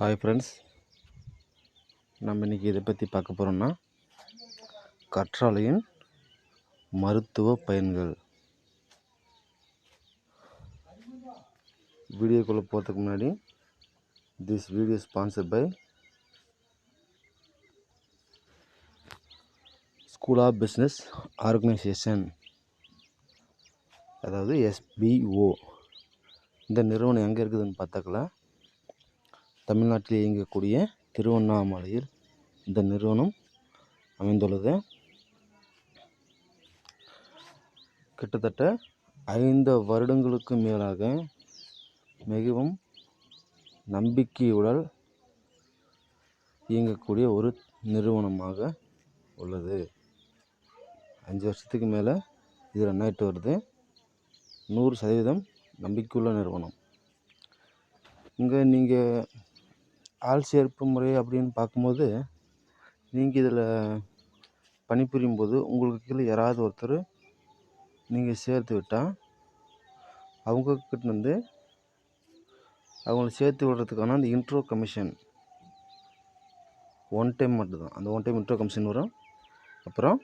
Hi friends நம்ம இன்றைக்கி இதை பற்றி பார்க்க போகிறோம்னா கற்றாழையின் மருத்துவ பயன்கள். வீடியோக்குள்ளே போகிறதுக்கு முன்னாடி this video sponsor by school of business organisation அதாவது எஸ்பிஓ இந்த நிறுவனம் எங்கே இருக்குதுன்னு பார்த்தாக்கலாம். தமிழ்நாட்டில் இயங்கக்கூடிய திருவண்ணாமலையில் இந்த நிறுவனம் அமைந்துள்ளது. கிட்டத்தட்ட ஐந்து வருடங்களுக்கு மேலாக மிகவும் நம்பிக்கையுடன் இயங்கக்கூடிய ஒரு நிறுவனமாக உள்ளது. அஞ்சு வருஷத்துக்கு மேலே இது ரன் ஆகிட்டு வருது. நூறு சதவீதம் நம்பிக்கையுள்ள நிறுவனம். இங்கே நீங்கள் ஆள் சேர்ப்பு முறை அப்படின்னு பார்க்கும்போது நீங்கள் இதில் பணிபுரியும் போது உங்களுக்கு கீழே யாராவது ஒருத்தர் நீங்கள் சேர்த்து விட்டால் அவங்கக்கிட்ட வந்து அவங்கள சேர்த்து விடுறதுக்கான அந்த இன்ட்ரோ கமிஷன் ஒன் டைம் மட்டும்தான். அந்த ஒன் டைம் இன்ட்ரோ கமிஷன் வரும். அப்புறம்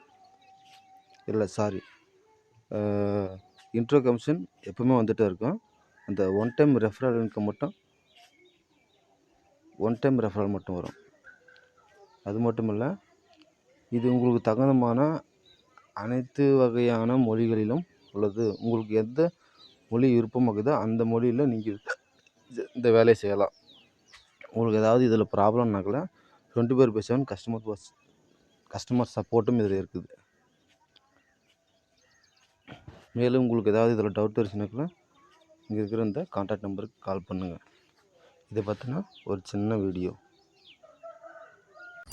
இல்லை சாரி இன்ட்ரோ கமிஷன் எப்பவுமே வந்துகிட்டே இருக்கும். அந்த ஒன் டைம் ரெஃபரல் இன்கம் மட்டும் ஒன் டைம் ரெஃபரல் மட்டும் வரும். அது மட்டும் இல்லை இது உங்களுக்கு தகுந்தமான அனைத்து வகையான மொழிகளிலும் உள்ளது. உங்களுக்கு எந்த மொழி விருப்பமாகுதோ அந்த மொழியில் நீங்கள் இந்த வேலையை செய்யலாம். உங்களுக்கு ஏதாவது இதில் ப்ராப்ளம்னாக்கல twenty four by seven customer bus customer சப்போர்ட்டும் இதில் இருக்குது. மேலும் உங்களுக்கு ஏதாவது இதில் டவுட் இருந்துச்சுனாக்கல இங்கே இருக்கிற இந்த கான்டாக்ட் நம்பருக்கு கால் பண்ணுங்கள் இதை பார்த்தினா ஒரு சின்ன வீடியோ.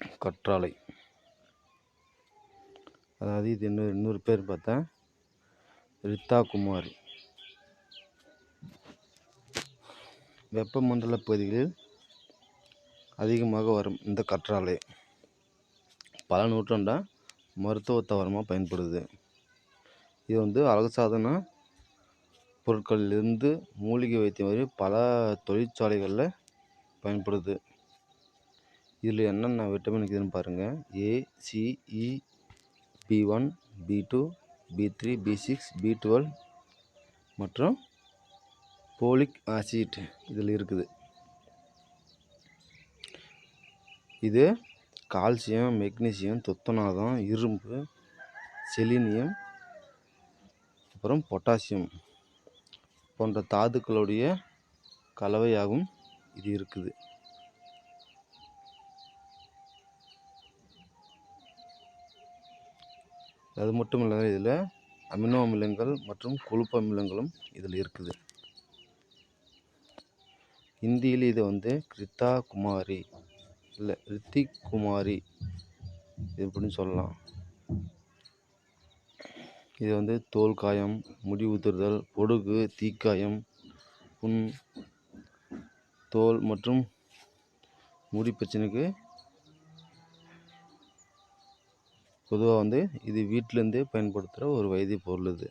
கற்றாழை. அதாவது இது இன்னொரு இன்னொரு பேர் பார்த்தா ரித்தா குமாரி வெப்பமண்டல பகுதிகளில் அதிகமாக வரும் இந்த கற்றாழை. பல நூற்றாண்டாக மருத்துவ தவறமாக பயன்படுது. இது வந்து அழகு சாதன பொருட்களிலிருந்து மூலிகை வைத்தியம் வரை பல தொழிற்சாலைகளில் பயன்படுது. இதில் என்னென்ன விட்டமின் இருக்குதுன்னு பாருங்கள். A C E B one B two B three B six B twelve மற்றும் போலிக் ஆசிட் இதில் இருக்குது. இது கால்சியம் மெக்னீசியம் துத்தநாதம் இரும்பு செலினியம் அப்புறம் பொட்டாசியம் போன்ற தாதுக்களுடைய கலவையாகவும் இது இருக்குது. அது மட்டும் இல்லாமல் இதில் அமினோ அமிலங்கள் மற்றும் கொழுப்பு அமிலங்களும் இதில் இருக்குது. ஹிந்தியில் இது வந்து கிருத்தா குமாரி இல்லை ரித்திக் குமாரி இப்படின்னு சொல்லலாம். இது வந்து தோல் காயம் முடி உதிர்தல் பொடுகு தீக்காயம் புண் தோல் மற்றும் முடி பிரச்சனைக்கு பொதுவாக வந்து இது வீட்டிலேருந்தே பயன்படுத்துகிற ஒரு வைத்திய பொருள் இது.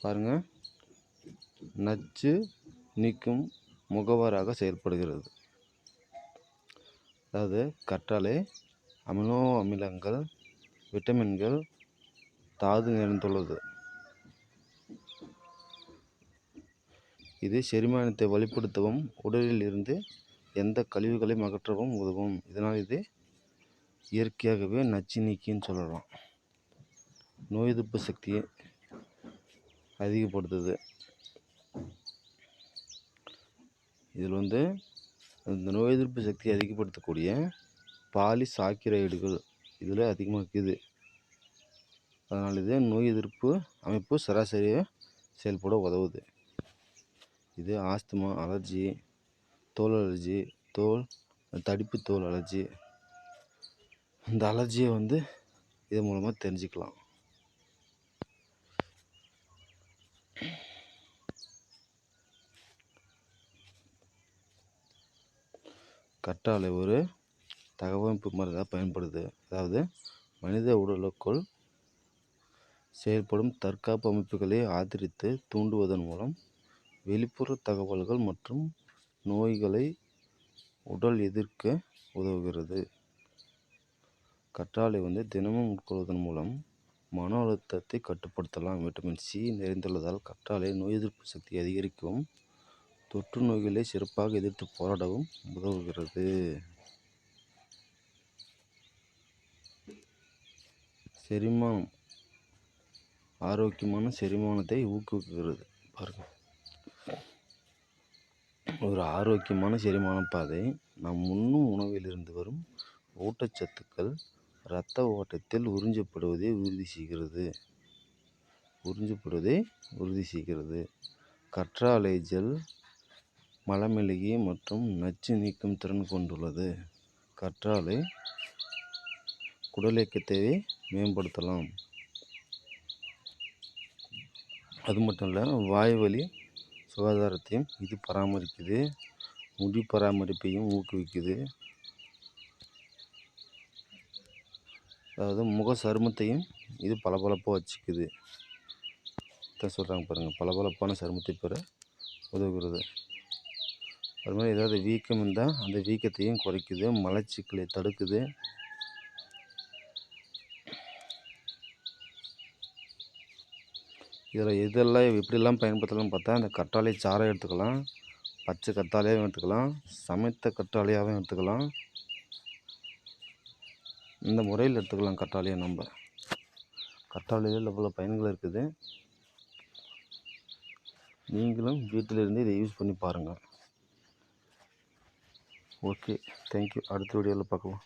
பாருங்க. நச்சு நீக்கும் முகவராக செயல்படுகிறது. அதாவது கற்றாழை அமினோ அமிலங்கள் விட்டமின்கள் தாது நிறைந்துள்ளது. இது செரிமானத்தை வலுப்படுத்தவும் உடலில் இருந்து எந்த கழிவுகளையும் அகற்றவும் உதவும். இதனால் இது இயற்கையாகவே நச்சு நீக்கின்னு சொல்லலாம். நோய் எதிர்ப்பு சக்தியை அதிகப்படுத்துது. இதில் வந்து இந்த நோய் எதிர்ப்பு சக்தியை அதிகப்படுத்தக்கூடிய பாலிசாக்கிரைடுகள் இதில் அதிகமாக இருக்குது. அதனால் இது நோய் எதிர்ப்பு அமைப்பு சராசரியாக செயல்பட உதவுது. இது ஆஸ்துமா அலர்ஜி தோல் அலர்ஜி தோல் தடிப்பு தோல் அலர்ஜி. இந்த அலர்ஜியை வந்து இது மூலமாக தெரிஞ்சுக்கலாம். கற்றாழை ஒரு தகவமைப்பு மருந்தாக பயன்படுது. அதாவது மனித உடலுக்குள் செயல்படும் தற்காப்பு அமைப்புகளை ஆதரித்து தூண்டுவதன் மூலம் வெளிப்புற தகவல்கள் மற்றும் நோய்களை உடல் எதிர்க்க உதவுகிறது. கற்றாழை வந்து தினமும் உட்கொள்வதன் மூலம் மன அழுத்தத்தை கட்டுப்படுத்தலாம். விட்டமின் சி நிறைந்துள்ளதால் கற்றாழை நோய் எதிர்ப்பு சக்தியை அதிகரிக்கவும் தொற்று நோய்களை சிறப்பாக எதிர்த்து போராடவும் உதவுகிறது. செரிமானம் ஆரோக்கியமான செரிமானத்தை ஊக்குவிக்கிறது. பாருங்கள் ஒரு ஆரோக்கியமான செரிமான பாதை. நாம் உண்ணும் உணவிலிருந்து வரும் ஊட்டச்சத்துக்கள் இரத்த ஓட்டத்தில் உறிஞ்சப்படுவதை உறுதி செய்கிறது. உறிஞ்சப்படுவதை உறுதி செய்கிறது. கற்றாழை ஜெல் மலமெழுகி மற்றும் நச்சு நீக்கும் திறன் கொண்டுள்ளது. கற்றாழை குடல் இயக்கத்தை மேம்படுத்தலாம். அது மட்டும் இல்லை வாய்வழி சுகாதாரத்தையும் இது பராமரிக்குது. முடி பராமரிப்பையும் ஊக்குவிக்குது. அதாவது முக சருமத்தையும் இது பளபளப்பாக வச்சுக்குது. தான் சொல்கிறாங்க பாருங்கள் பளபளப்பான சருமத்தை பெற உதவுகிறது. அது மாதிரி ஏதாவது வீக்கம் இருந்தால் அந்த வீக்கத்தையும் குறைக்குது மலச்சிக்கலை தடுக்குது. இதில் இதெல்லாம் எப்படிலாம் பயன்படுத்தலாம்னு பார்த்தா இந்த கற்றாழை சாறை எடுத்துக்கலாம் பச்சை கற்றாழையாகவும் எடுத்துக்கலாம் சமைத்த கற்றாழையாகவும் எடுத்துக்கலாம். இந்த முறையில் எடுத்துக்கலாம் கற்றாழையை நம்ம. கற்றாழையில் இவ்வளோ பயன்கள் இருக்குது. நீங்களும் வீட்டிலிருந்து இதை யூஸ் பண்ணி பாருங்கள் ஓகே தேங்க்யூ அடுத்த வீடியோவில் பார்க்கலாம்.